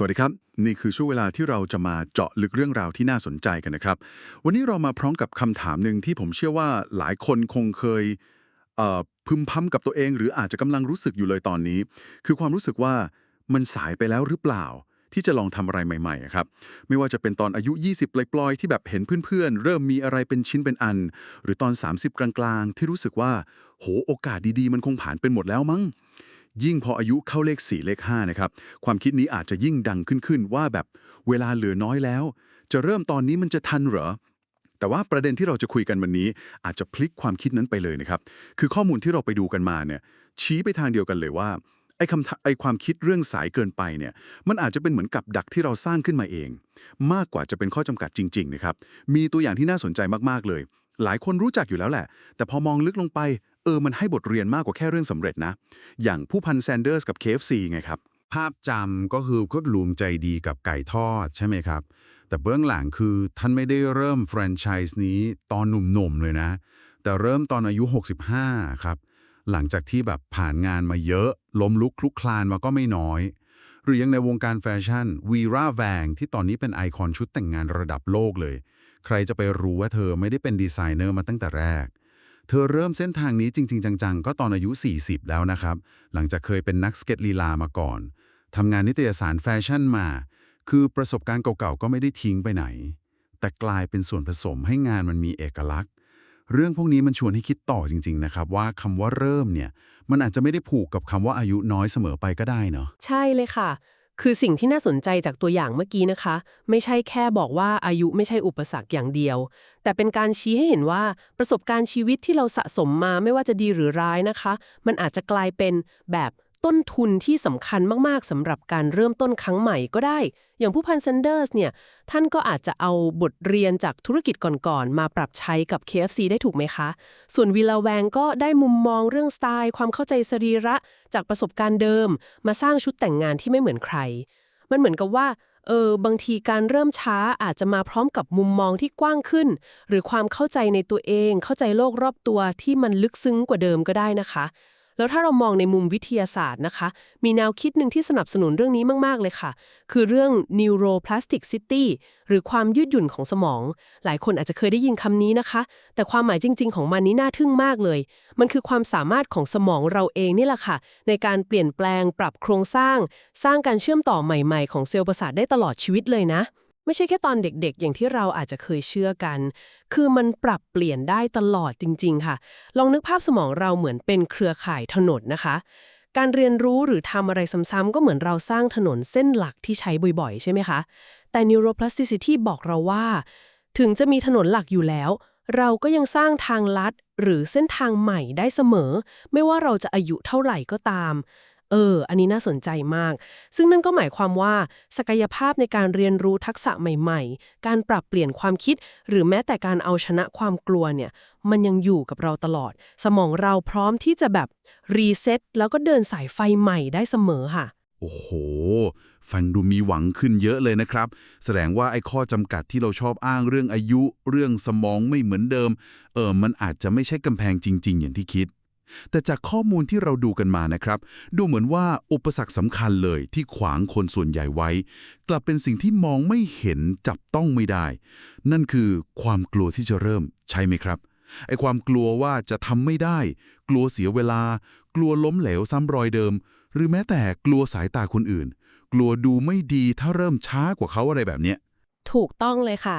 สวัสดีครับ นี่คือช่วงเวลาที่เราจะมาเจาะลึกเรื่องราวที่น่าสนใจกันนะครับ วันนี้เรามาพร้อมกับคำถามหนึ่งที่ผมเชื่อว่าหลายคนคงเคยเพึมพำกับตัวเอง หรืออาจจะกำลังรู้สึกอยู่เลยตอนนี้ คือความรู้สึกว่ามันสายไปแล้วหรือเปล่า ที่จะลองทำอะไรใหม่ๆครับ ไม่ว่าจะเป็นตอนอายุ 20 ปลอยๆ ที่แบบเห็นเพื่อนๆ เริ่มมีอะไรเป็นชิ้นเป็นอัน หรือตอน 30 กลางๆ ที่รู้สึกว่า โหโอกาสดีๆ มันคงผ่านเป็นหมดแล้วมั้ง ยิ่งพออายุเข้าเลข 4 เลข5นะครับ ความคิดนี้อาจจะยิ่งดังขึ้นๆว่าแบบเวลาเหลือน้อยแล้ว จะเริ่มตอนนี้มันจะทันเหรอ แต่ว่าประเด็นที่เราจะคุยกันวันนี้ อาจจะพลิกความคิดนั้นไปเลยนะครับ คือข้อมูลที่เราไปดูกันมาเนี่ยชี้ไปทางเดียวกันเลยว่าไอ้คำไอ้ความคิดเรื่องสายเกินไปเนี่ยมันอาจจะเป็นเหมือนกับดักที่เราสร้างขึ้นมาเอง มากกว่าจะเป็นข้อจำกัดจริง ๆ นะครับ มีตัวอย่างที่น่าสนใจมากๆเลย หลายคนรู้จักอยู่แล้วแหละ แต่พอมองลึกลงไป ออมันให้บทเรียนมากกว่าแค่เรื่องสำเร็จนะ อย่างผู้พันแซนเดอร์สกับ KFC ไงครับ ภาพจำก็คือก็ลุมใจดีกับไก่ทอดใช่ไหมครับ แต่เบื้องหลังคือท่านไม่ได้เริ่มแฟรนไชส์นี้ตอนหนุ่มๆเลยนะ แต่เริ่มตอนอายุ 65 ครับ หลังจากที่แบบผ่านงานมาเยอะ ล้มลุกคลุกคลานมาก็ไม่น้อย หรือยังในวงการแฟชั่นวีราแวงที่ตอนนี้เป็นไอคอนชุดแต่งงานระดับโลกเลย ใครจะไปรู้ว่าเธอไม่ได้เป็นดีไซเนอร์มาตั้งแต่แรก เธอเริ่มเส้นทางนี้จริง ๆ จังๆ ก็ตอนอายุ 40 แล้วนะครับ หลังจากเคยเป็นนักสเก็ตลีลามาก่อนทำงานนิตยสารแฟชั่นมา คือประสบการณ์เก่าๆ ก็ไม่ได้ทิ้งไปไหน แต่กลายเป็นส่วนผสมให้งานมันมีเอกลักษณ์ เรื่องพวกนี้มันชวนให้คิดต่อจริง ๆ นะครับ ว่าคำว่าเริ่มเนี่ย มันอาจจะไม่ได้ผูกกับคำว่าอายุน้อยเสมอไปก็ได้เนาะ ใช่เลยค่ะ คือสิ่งที่น่าสนใจจากตัวอย่างเมื่อกี้นะคะ ไม่ใช่แค่บอกว่าอายุไม่ใช่อุปสรรคอย่างเดียว แต่เป็นการชี้ให้เห็นว่าประสบการณ์ชีวิตที่เราสะสมมาไม่ว่าจะดีหรือร้ายนะคะ มันอาจจะกลายเป็นแบบ ต้นทุนที่สำคัญมากๆสำหรับการเริ่มต้นครั้งใหม่ก็ได้ อย่างผู้พันซันเดอร์สเนี่ย ท่านก็อาจจะเอาบทเรียนจากธุรกิจก่อนๆ มาปรับใช้กับ KFC ได้ถูกไหมคะ ส่วนวิลาแวงก็ได้มุมมองเรื่องสไตล์ ความเข้าใจสรีระจากประสบการณ์เดิม มาสร้างชุดแต่งงานที่ไม่เหมือนใคร มันเหมือนกับว่าเออบางทีการเริ่มช้าอาจจะมาพร้อมกับมุมมองที่กว้างขึ้น หรือความเข้าใจในตัวเอง เข้าใจโลกรอบตัวที่มันลึกซึ้งกว่าเดิมก็ได้นะคะ แล้วถ้าเรามองในมุมวิทยาศาสตร์นะคะ มีแนวคิดหนึ่งที่สนับสนุนเรื่องนี้มาก ๆ เลยค่ะ คือเรื่อง neuroplasticity หรือความยืดหยุ่นของสมอง หลายคนอาจจะเคยได้ยินคำนี้นะคะ แต่ความหมายจริง ๆ ของมันนี้น่าทึ่งมากเลย มันคือความสามารถของสมองเราเองนี่แหละค่ะ ในการเปลี่ยนแปลงปรับโครงสร้าง สร้างการเชื่อมต่อใหม่ ๆ ของเซลล์ประสาทได้ตลอดชีวิตเลยนะ ไม่ใช่แค่ตอนเด็กๆ อย่างที่เราอาจจะเคยเชื่อกัน คือมันปรับเปลี่ยนได้ตลอดจริง ๆ ค่ะ ลองนึกภาพสมองเราเหมือนเป็นเครือข่ายถนนนะคะ การเรียนรู้หรือทำอะไรซ้ำๆก็เหมือนเราสร้างถนนเส้นหลักที่ใช้บ่อยๆ ใช่ไหมคะ แต่ neuroplasticity บอกเราว่า ถึงจะมีถนนหลักอยู่แล้ว เราก็ยังสร้างทางลัดหรือเส้นทางใหม่ได้เสมอ ไม่ว่าเราจะอายุเท่าไหร่ก็ตาม เออ อันนี้น่าสนใจมาก ซึ่งนั่นก็หมายความว่า ศักยภาพในการเรียนรู้ทักษะใหม่ๆ การปรับเปลี่ยนความคิด หรือแม้แต่การเอาชนะความกลัวเนี่ย มันยังอยู่กับเราตลอด สมองเราพร้อมที่จะแบบรีเซ็ตแล้วก็เดินสายไฟใหม่ได้เสมอค่ะ โอ้โห ฟันดูมีหวังขึ้นเยอะเลยนะครับ แสดงว่าไอ้ข้อจำกัดที่เราชอบอ้างเรื่องอายุ เรื่องสมองไม่เหมือนเดิม เออมันอาจจะไม่ใช่กำแพงจริง ๆ อย่างที่คิด แต่จากข้อมูลที่เราดูกันมานะครับ ดูเหมือนว่าอุปสรรคสำคัญเลยที่ขวางคนส่วนใหญ่ไว้ กลับเป็นสิ่งที่มองไม่เห็นจับต้องไม่ได้ นั่นคือความกลัวที่จะเริ่มใช่ไหมครับไอ้ความกลัวว่าจะทำไม่ได้ กลัวเสียเวลา กลัวล้มเหลวซ้ำรอยเดิม หรือแม้แต่กลัวสายตาคนอื่น กลัวดูไม่ดีถ้าเริ่มช้ากว่าเขาอะไรแบบเนี้ยถูกต้องเลยค่ะ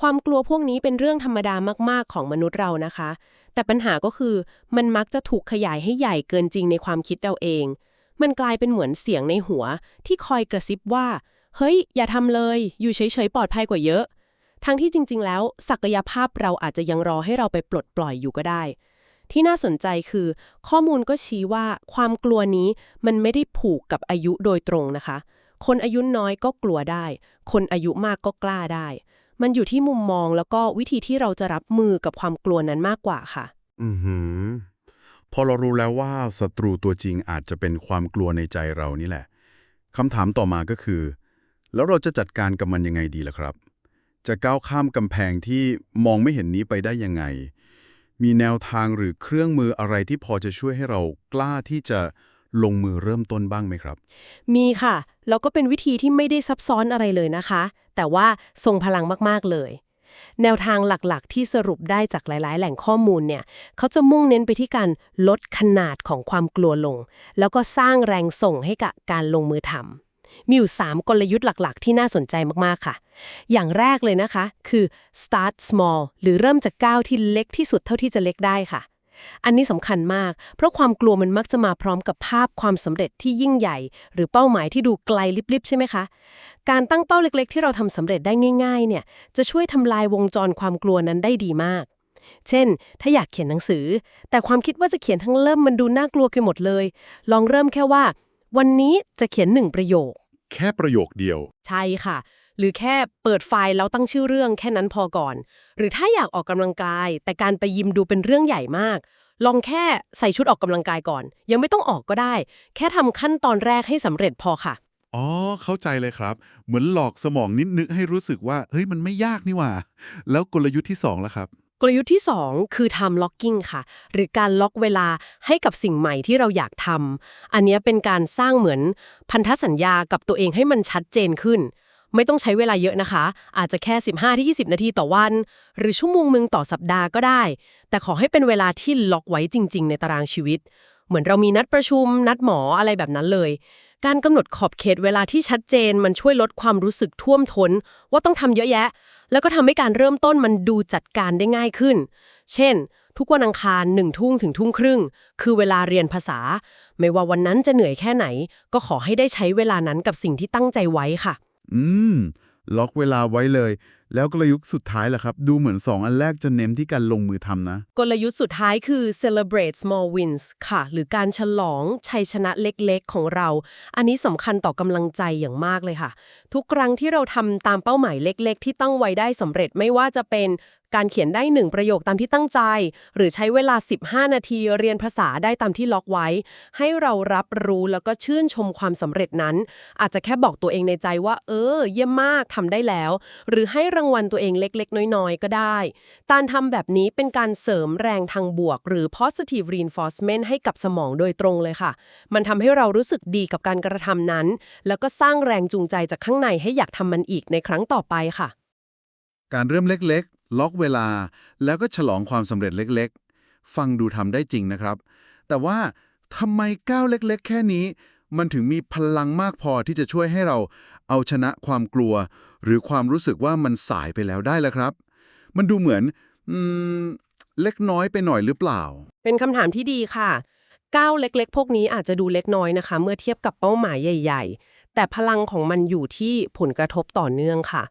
ความกลัวพวกนี้เป็นเรื่องธรรมดามากๆของมนุษย์เรานะคะ แต่ปัญหาก็คือมันมักจะถูกขยายให้ใหญ่เกินจริงในความคิดเราเอง มันกลายเป็นเหมือนเสียงในหัว ที่คอยกระซิบว่า เฮ้ย อย่าทำเลย อยู่เฉยๆปลอดภัยกว่าเยอะ ทั้งที่จริง ๆ แล้ว ศักยภาพเราอาจจะยังรอให้เราไปปลดปล่อยอยู่ก็ได้ ที่น่าสนใจคือ ข้อมูลก็ชี้ว่าความกลัวนี้มันไม่ได้ผูกกับอายุโดยตรงนะคะ คนอายุน้อยก็กลัวได้ คนอายุมากก็กล้าได้ มันอยู่ที่มุมมองแล้วก็วิธีที่เราจะรับมือกับความกลัวนั้นมากกว่าค่ะ อือหือ พอเรารู้แล้วว่าศัตรูตัวจริงอาจจะเป็นความกลัวในใจเรานี่แหละคำถามต่อมาก็คือ แล้วเราจะจัดการกับมันยังไงดีล่ะครับ จะก้าวข้ามกำแพงที่มองไม่เห็นนี้ไปได้ยังไง มีแนวทางหรือเครื่องมืออะไรที่พอจะช่วยให้เรากล้าที่จะ ลงมือเริ่มต้นบ้างไหมครับ มีค่ะ แล้วก็เป็นวิธีที่ไม่ได้ซับซ้อนอะไรเลยนะคะ แต่ว่าทรงพลังมาก ๆ เลย แนวทางหลักๆ ที่สรุปได้จากหลาย ๆ แหล่งข้อมูลเนี่ยเขาจะมุ่งเน้นไปที่การลดขนาดของความกลัวลง แล้วก็สร้างแรงส่งให้กับการลงมือทำมีอยู่ 3 กลยุทธ์หลัก ๆ ที่น่าสนใจมากๆค่ะ อย่างแรกเลยนะคะ คือ start small หรือเริ่มจากก้าวที่เล็กที่สุดเท่าที่จะเล็กได้ค่ะ อันนี้สำคัญมาก เพราะความกลัวมันมักจะมาพร้อมกับภาพความสำเร็จที่ยิ่งใหญ่ หรือเป้าหมายที่ดูไกลลิบๆใช่ไหมคะ การตั้งเป้าเล็ก ๆ ที่เราทำสำเร็จได้ง่าย ๆ เนี่ยจะช่วยทำลายวงจรความกลัวนั้นได้ดีมาก เช่น ถ้าอยากเขียนหนังสือ แต่ความคิดว่าจะเขียนทั้งเล่มมันดูน่ากลัวไปหมดเลย ลองเริ่มแค่ว่า วันนี้จะเขียนหนึ่งประโยค แค่ประโยคเดียว ใช่ค่ะ หรือแค่เปิดไฟล์แล้วตั้งชื่อเรื่องแค่นั้นพอก่อน หรือถ้าอยากออกกำลังกาย แต่การไปยิมดูเป็นเรื่องใหญ่มาก ลองแค่ใส่ชุดออกกำลังกายก่อน ยังไม่ต้องออกก็ได้ แค่ทำขั้นตอนแรกให้สำเร็จพอค่ะอ๋อ เข้าใจเลยครับ เหมือนหลอกสมองนิดนึกให้รู้สึกว่า เฮ้ย มันไม่ยากนี่หว่า แล้วกลยุทธ์ที่สองล่ะครับ กลยุทธ์ที่ 2 คือ time locking ค่ะ หรือการล็อกเวลาให้กับสิ่งใหม่ที่เราอยากทำ อันเนี้ยเป็นการสร้างเหมือนพันธสัญญากับตัวเองให้มันชัดเจนขึ้น ไม่ต้องใช้เวลาเยอะนะคะ อาจจะแค่ 15-20 นาทีต่อวัน หรือชั่วโมงหนึงต่อสัปดาห์ก็ได้ แต่ขอให้เป็นเวลาที่ล็อกไว้จริง ๆ ในตารางชีวิต เหมือนเรามีนัดประชุม นัดหมออะไรแบบนั้นเลย การกำหนดขอบเขตเวลาที่ชัดเจนมันช่วยลดความรู้สึกท่วมท้น ว่าต้องทำเยอะแยะ แล้วก็ทำให้การเริ่มต้นมันดูจัดการได้ง่ายขึ้น เช่นทุกวันอังคารหนึ่งทุ่งถึงทุ่งครึ่ง คือเวลาเรียนภาษา ไม่ว่าวันนั้นจะเหนื่อยแค่ไหน ก็ขอให้ได้ใช้เวลานั้นกับสิ่งที่ตั้งใจไว้ค่ะ อืม ล็อกเวลาไว้เลย แล้วกลยุทธ์สุดท้ายล่ะครับ ดูเหมือนสองอันแรกจะเน้นที่การลงมือทำนะ กลยุทธ์สุดท้ายคือ celebrate small wins ค่ะ หรือการฉลองชัยชนะเล็กๆ ของเรา อันนี้สำคัญต่อกำลังใจอย่างมากเลยค่ะ ทุกครั้งที่เราทำตามเป้าหมายเล็ก ๆ ที่ตั้งไว้ได้สำเร็จไม่ว่าจะเป็น การเขียนได้หนึ่งประโยคตามที่ตั้งใจ หรือใช้เวลา 15 นาทีเรียนภาษาได้ตามที่ล็อกไว้ ให้เรารับรู้แล้วก็ชื่นชมความสำเร็จนั้น อาจจะแค่บอกตัวเองในใจว่า เออ เยี่ยมมากทำได้แล้ว หรือให้รางวัลตัวเองเล็กๆ น้อยๆ ก็ได้ การทำแบบนี้เป็นการเสริมแรงทางบวก หรือ positive reinforcement ให้กับสมองโดยตรงเลยค่ะ มันทำให้เรารู้สึกดีกับการกระทำนั้น แล้วก็สร้างแรงจูงใจจากข้างในให้อยากทำมันอีกในครั้งต่อไปค่ะการเริ่มเล็กๆ ล็อกเวลา แล้วก็ฉลองความสำเร็จเล็กๆ ฟังดูทำได้จริงนะครับ แต่ว่าทำไมก้าวเล็กๆ แค่นี้ มันถึงมีพลังมากพอที่จะช่วยให้เราเอาชนะความกลัว หรือความรู้สึกว่ามันสายไปแล้วได้ล่ะครับ มันดูเหมือนอืมเล็กน้อยไปหน่อยหรือเปล่า เป็นคำถามที่ดีค่ะ ก้าวเล็กๆ พวกนี้อาจจะดูเล็กน้อยนะคะ เมื่อเทียบกับเป้าหมายใหญ่ ๆ แต่พลังของมันอยู่ที่ผลกระทบต่อเนื่องค่ะ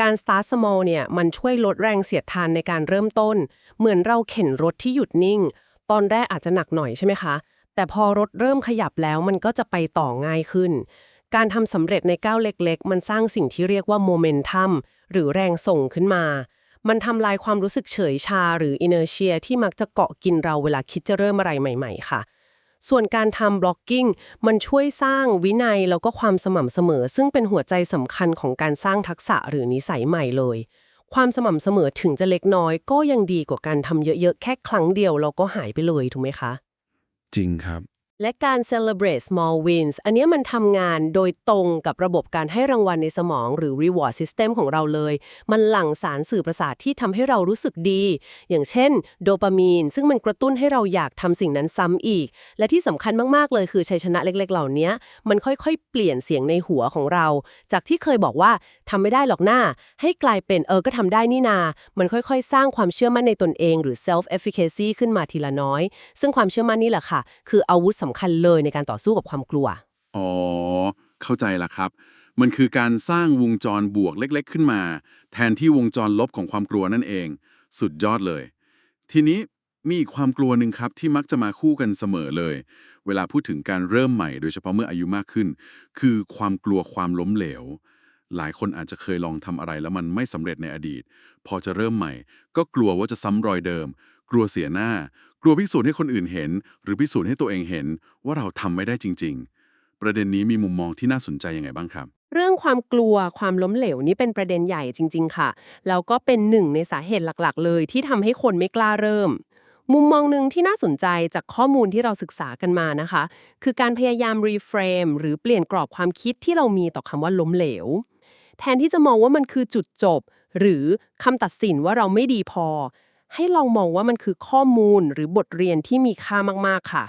การ start small เนี่ยมันช่วยลดแรงเสียดทานในการเริ่มต้น เหมือนเราเข็นรถที่หยุดนิ่ง ตอนแรกอาจจะหนักหน่อยใช่ไหมคะ แต่พอรถเริ่มขยับแล้วมันก็จะไปต่อง่ายขึ้น การทำสำเร็จในก้าวเล็กๆ มันสร้างสิ่งที่เรียกว่าโมเมนตัมหรือแรงส่งขึ้นมา มันทำลายความรู้สึกเฉยชาหรือ inertia ที่มักจะเกาะกินเราเวลาคิดจะเริ่มอะไรใหม่ ๆ ค่ะ ส่วนการทำ blocking มันช่วยสร้างวินัยแล้วก็ความสม่ำเสมอ ซึ่งเป็นหัวใจสำคัญของการสร้างทักษะหรือนิสัยใหม่เลย ความสม่ำเสมอถึงจะเล็กน้อย ก็ยังดีกว่าการทำเยอะๆ แค่ครั้งเดียวเราก็หายไปเลยถูกไหมคะ จริงครับ และการ celebrate small wins อันนี้มันทำงานโดยตรงกับระบบการให้รางวัลในสมองหรือ reward system ของเราเลย มันหลั่งสารสื่อประสาทที่ทำให้เรารู้สึกดี อย่างเช่น โดปามีน ซึ่งมันกระตุ้นให้เราอยากทำสิ่งนั้นซ้ำอีก และที่สำคัญมาก ๆ เลยคือชัยชนะเล็ก ๆ เหล่านี้มันค่อยๆ เปลี่ยนเสียงในหัวของเรา จากที่เคยบอกว่าทำไม่ได้หรอกหน้า ให้กลายเป็นเออก็ทำได้นี่นา มันค่อยๆ สร้างความเชื่อมั่นในตนเอง หรือ self efficacy ขึ้นมาทีละน้อย ซึ่งความเชื่อมั่นนี่แหละค่ะ คืออาวุธสำคัญเลยในการต่อสู้กับความกลัว อ๋อ เข้าใจละครับ มันคือการสร้างวงจรบวกเล็ก ๆ ขึ้นมา แทนที่วงจรลบของความกลัวนั่นเอง สุดยอดเลย ทีนี้มีอีกความกลัวหนึ่งครับที่มักจะมาคู่กันเสมอเลย เวลาพูดถึงการเริ่มใหม่โดยเฉพาะเมื่ออายุมากขึ้น คือความกลัวความล้มเหลว หลายคนอาจจะเคยลองทำอะไรแล้วมันไม่สำเร็จในอดีต พอจะเริ่มใหม่ ก็กลัวว่าจะซ้ำรอยเดิม กลัวเสียหน้า กลัวพิสูจน์ให้คนอื่นเห็น หรือพิสูจน์ให้ตัวเองเห็นว่าเราทำไม่ได้จริง ๆ ประเด็นนี้มีมุมมองที่น่าสนใจยังไงบ้างครับ เรื่องความกลัวความล้มเหลวนี่เป็นประเด็นใหญ่จริง ๆ ค่ะ แล้วก็เป็นหนึ่งในสาเหตุหลักๆ เลยที่ทำให้คนไม่กล้าเริ่มมุมมองหนึ่งที่น่าสนใจจากข้อมูลที่เราศึกษากันมานะคะ คือการพยายามรีเฟรมหรือเปลี่ยนกรอบความคิดที่เรามีต่อคำว่าล้มเหลว แทนที่จะมองว่ามันคือจุดจบ หรือคำตัดสินว่าเราไม่ดีพอ ให้ลองมองว่ามันคือข้อมูลหรือบทเรียนที่มีค่ามากๆค่ะ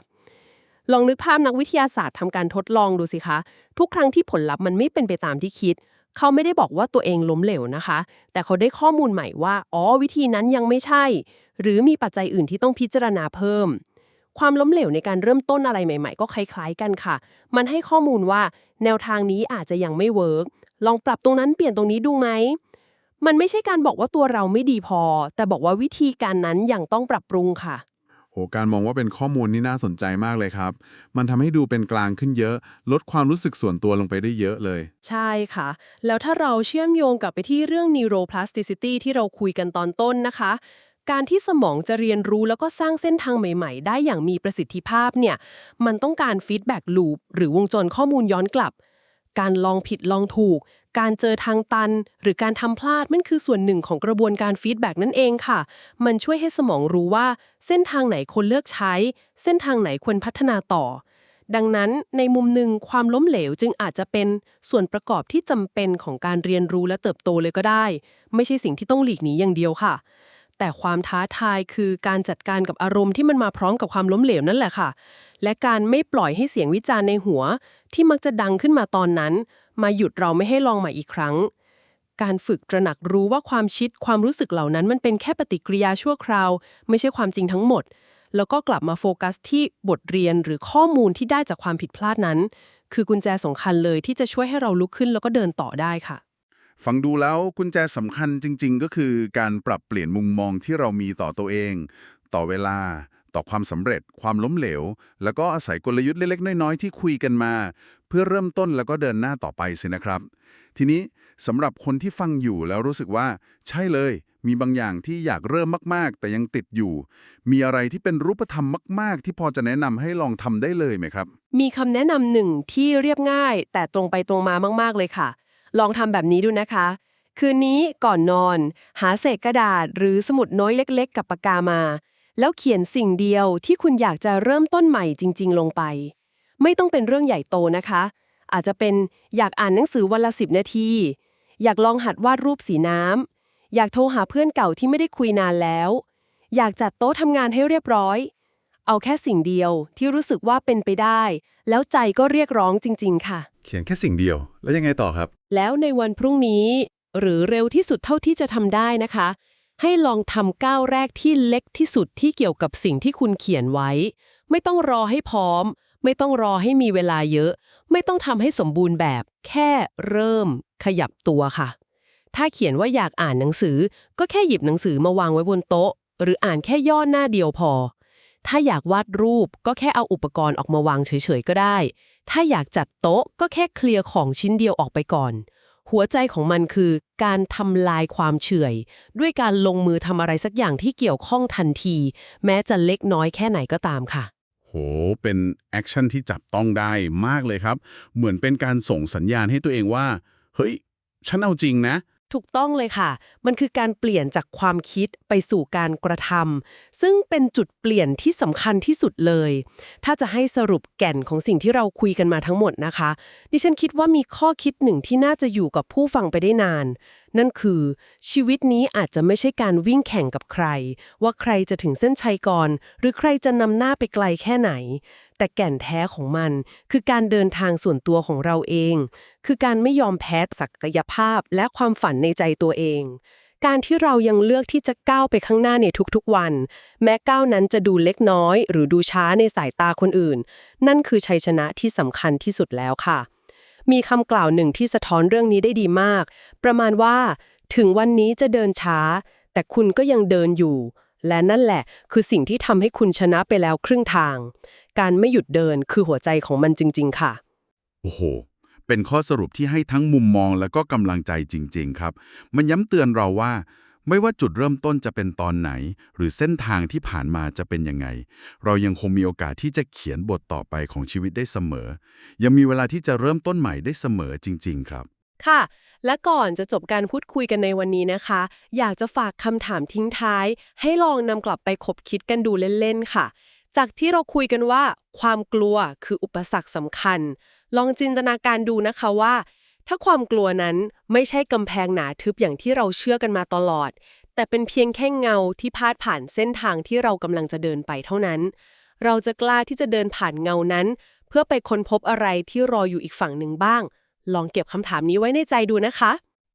ลองนึกภาพนักวิทยาศาสตร์ทำการทดลองดูสิคะ ทุกครั้งที่ผลลัพธ์มันไม่เป็นไปตามที่คิด เขาไม่ได้บอกว่าตัวเองล้มเหลวนะคะ แต่เขาได้ข้อมูลใหม่ว่า อ๋อ วิธีนั้นยังไม่ใช่ หรือมีปัจจัยอื่นที่ต้องพิจารณาเพิ่ม ความล้มเหลวในการเริ่มต้นอะไรใหม่ ๆ ก็คล้าย ๆ กันค่ะ มันให้ข้อมูลว่า แนวทางนี้อาจจะยังไม่เวิร์กลองปรับตรงนั้นเปลี่ยนตรงนี้ดูไหม มันไม่ใช่การบอกว่าตัวเราไม่ดีพอ แต่บอกว่าวิธีการนั้นยังต้องปรับปรุงค่ะ โหการมองว่าเป็นข้อมูลนี่น่าสนใจมากเลยครับ มันทำให้ดูเป็นกลางขึ้นเยอะ ลดความรู้สึกส่วนตัวลงไปได้เยอะเลย ใช่ค่ะ แล้วถ้าเราเชื่อมโยงกลับไปที่เรื่อง neuroplasticity ที่เราคุยกันตอนต้นนะคะ การที่สมองจะเรียนรู้แล้วก็สร้างเส้นทางใหม่ ๆ ได้อย่างมีประสิทธิภาพเนี่ย มันต้องการ feedback loop หรือวงจรข้อมูลย้อนกลับ การลองผิดลองถูก การเจอทางตัน หรือการทำพลาดมันคือส่วนหนึ่งของกระบวนการฟีดแบ็กนั่นเองค่ะ มันช่วยให้สมองรู้ว่า เส้นทางไหนควรเลือกใช้ เส้นทางไหนควรพัฒนาต่อ ดังนั้นในมุมหนึ่งความล้มเหลวจึงอาจจะเป็นส่วนประกอบที่จำเป็นของการเรียนรู้และเติบโตเลยก็ได้ ไม่ใช่สิ่งที่ต้องหลีกหนีอย่างเดียวค่ะแต่ความท้าทายคือการจัดการกับอารมณ์ที่มันมาพร้อมกับความล้มเหลวนั่นแหละค่ะ และการไม่ปล่อยให้เสียงวิจารณ์ในหัว ที่มักจะดังขึ้นมาตอนนั้น มาหยุดเราไม่ให้ลองใหม่อีกครั้ง การฝึกตระหนักรู้ว่าความชิดความรู้สึกเหล่านั้นมันเป็นแค่ปฏิกิริยาชั่วคราว ไม่ใช่ความจริงทั้งหมด แล้วก็กลับมาโฟกัสที่บทเรียนหรือข้อมูลที่ได้จากความผิดพลาดนั้น คือกุญแจสำคัญเลยที่จะช่วยให้เราลุกขึ้นแล้วก็เดินต่อได้ค่ะฟังดูแล้วกุญแจสำคัญจริง ๆ ก็คือการปรับเปลี่ยนมุมมองที่เรามีต่อตัวเอง ต่อเวลา ต่อความสำเร็จ ความล้มเหลว แล้วก็อาศัยกลยุทธ์เล็กๆ น้อยๆ ที่คุยกันมา เพื่อเริ่มต้นแล้วก็เดินหน้าต่อไปสินะครับ ทีนี้สำหรับคนที่ฟังอยู่แล้วรู้สึกว่า ใช่เลย มีบางอย่างที่อยากเริ่มมากๆ แต่ยังติดอยู่ มีอะไรที่เป็นรูปธรรมมาก ๆ ที่พอจะแนะนำให้ลองทำได้เลยไหมครับ มีคำแนะนำหนึ่งที่เรียบง่าย แต่ตรงไปตรงมามากๆเลยค่ะ ลองทำแบบนี้ดูนะคะคืนนี้ก่อนนอน หาเศษกระดาษหรือสมุดน้อยเล็ก ๆ กับปากกามา แล้วเขียนสิ่งเดียวที่คุณอยากจะเริ่มต้นใหม่จริง ๆ ลงไป ไม่ต้องเป็นเรื่องใหญ่โตนะคะ อาจจะเป็นอยากอ่านหนังสือวันละสิบนาที อยากลองหัดวาดรูปสีน้ำ อยากโทรหาเพื่อนเก่าที่ไม่ได้คุยนานแล้ว อยากจัดโต๊ะทำงานให้เรียบร้อย เอาแค่สิ่งเดียวที่รู้สึกว่าเป็นไปได้ แล้วใจก็เรียกร้องจริง ๆ ค่ะ เขียนแค่สิ่งเดียวแล้วยังไงต่อครับ แล้วในวันพรุ่งนี้ หรือเร็วที่สุดเท่าที่จะทำได้นะคะ ให้ลองทำก้าวแรกที่เล็กที่สุดที่เกี่ยวกับสิ่งที่คุณเขียนไว้ ไม่ต้องรอให้พร้อม ไม่ต้องรอให้มีเวลาเยอะ ไม่ต้องทำให้สมบูรณ์แบบ แค่เริ่ม ขยับตัวค่ะ ถ้าเขียนว่าอยากอ่านหนังสือ ก็แค่หยิบหนังสือมาวางไว้บนโต๊ะ หรืออ่านแค่ย่อหน้าเดียวพอ ถ้าอยากวาดรูปก็แค่เอาอุปกรณ์ออกมาวางเฉยๆก็ได้ ถ้าอยากจัดโต๊ะก็แค่เคลียร์ของชิ้นเดียวออกไปก่อน หัวใจของมันคือการทำลายความเฉื่อย ด้วยการลงมือทำอะไรสักอย่างที่เกี่ยวข้องทันที แม้จะเล็กน้อยแค่ไหนก็ตามค่ะ โห เป็นแอคชั่นที่จับต้องได้มากเลยครับ เหมือนเป็นการส่งสัญญาณให้ตัวเองว่า เฮ้ย ฉันเอาจริงนะ ถูกต้องเลยค่ะ มันคือการเปลี่ยนจากความคิดไปสู่การกระทำซึ่งเป็นจุดเปลี่ยนที่สำคัญที่สุดเลย ถ้าจะให้สรุปแก่นของสิ่งที่เราคุยกันมาทั้งหมดนะคะ ดิฉันคิดว่ามีข้อคิดหนึ่งที่น่าจะอยู่กับผู้ฟังไปได้นาน นั่นคือ ชีวิตนี้อาจจะไม่ใช่การวิ่งแข่งกับใคร ว่าใครจะถึงเส้นชัยก่อน หรือใครจะนำหน้าไปไกลแค่ไหน แต่แก่นแท้ของมัน คือการเดินทางส่วนตัวของเราเอง คือการไม่ยอมแพ้ศักยภาพและความฝันในใจตัวเองการที่เรายังเลือกที่จะก้าวไปข้างหน้าในทุกๆวัน แม้ก้าวนั้นจะดูเล็กน้อย หรือดูช้าในสายตาคนอื่น นั่นคือชัยชนะที่สำคัญที่สุดแล้วค่ะ มีคำกล่าวหนึ่งที่สะท้อนเรื่องนี้ได้ดีมาก ประมาณว่า ถึงวันนี้จะเดินช้า แต่คุณก็ยังเดินอยู่ และนั่นแหละ คือสิ่งที่ทำให้คุณชนะไปแล้วครึ่งทาง การไม่หยุดเดินคือหัวใจของมันจริง ๆ ค่ะ โอ้โหเป็นข้อสรุปที่ให้ทั้งมุมมองและก็กำลังใจจริง ๆ ครับ มันย้ำเตือนเราว่า ไม่ว่าจุดเริ่มต้นจะเป็นตอนไหน หรือเส้นทางที่ผ่านมาจะเป็นยังไง เรายังคงมีโอกาสที่จะเขียนบทต่อไปของชีวิตได้เสมอ ยังมีเวลาที่จะเริ่มต้นใหม่ได้เสมอจริง ๆ ครับ ค่ะ และก่อนจะจบการพูดคุยกันในวันนี้นะคะ อยากจะฝากคำถามทิ้งท้าย ให้ลองนำกลับไปคบคิดกันดูเล่น ๆ ค่ะ จากที่เราคุยกันว่า ความกลัวคืออุปสรรคสำคัญ ลองจินตนาการดูนะคะว่า ถ้าความกลัวนั้นไม่ใช่กำแพงหนาทึบอย่างที่เราเชื่อกันมาตลอด แต่เป็นเพียงแค่เงาที่พาดผ่านเส้นทางที่เรากำลังจะเดินไปเท่านั้น เราจะกล้าที่จะเดินผ่านเงานั้น เพื่อไปค้นพบอะไรที่รออยู่อีกฝั่งหนึ่งบ้าง ลองเก็บคำถามนี้ไว้ในใจดูนะคะ